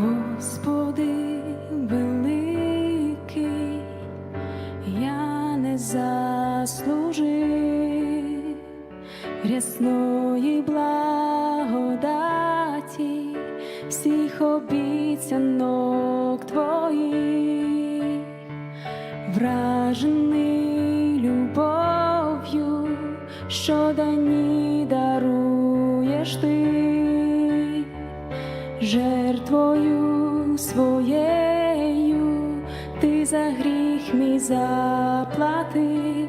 Господи великий, я не заслужив рясної благодаті, всіх обіцянок твоїх, вражений любов'ю, що дані даруєш ти жертвою своєю. Ти за гріх мій заплатив,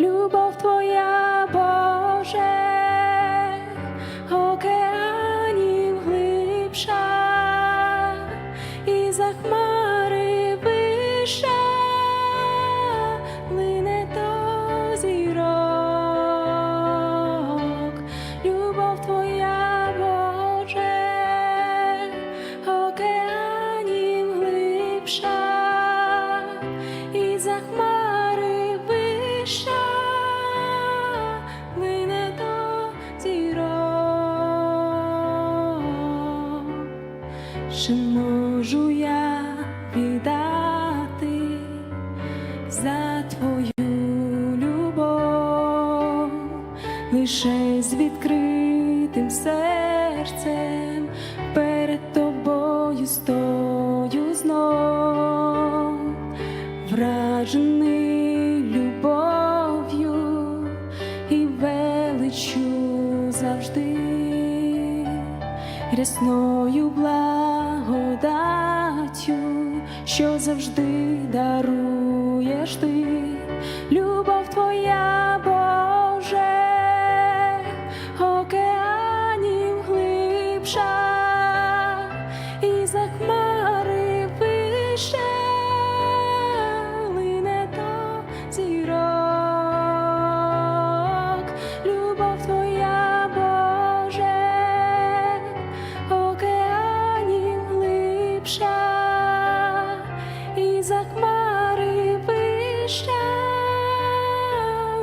любов твоя, Боже, за вище лине до я віддати за твою любов, лише з відкритим серцем перед тобою стою знов, вражений любов'ю і величю завжди. Рясною благодаттю, що завжди даруєш ти, і за хмари вище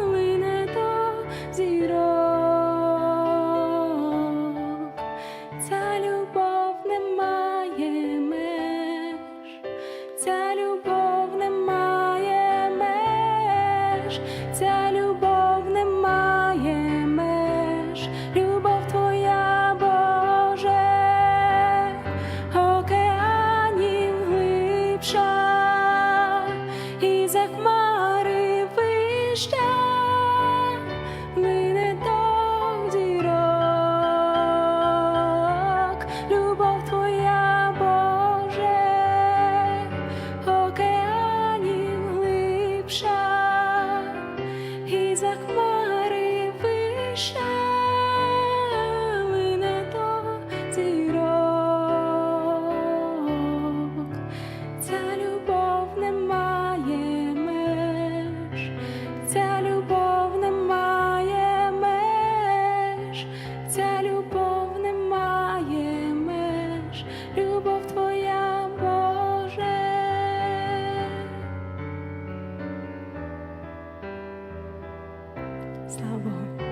лине до зірок. Ця не має меж, ця любов Слава Богу!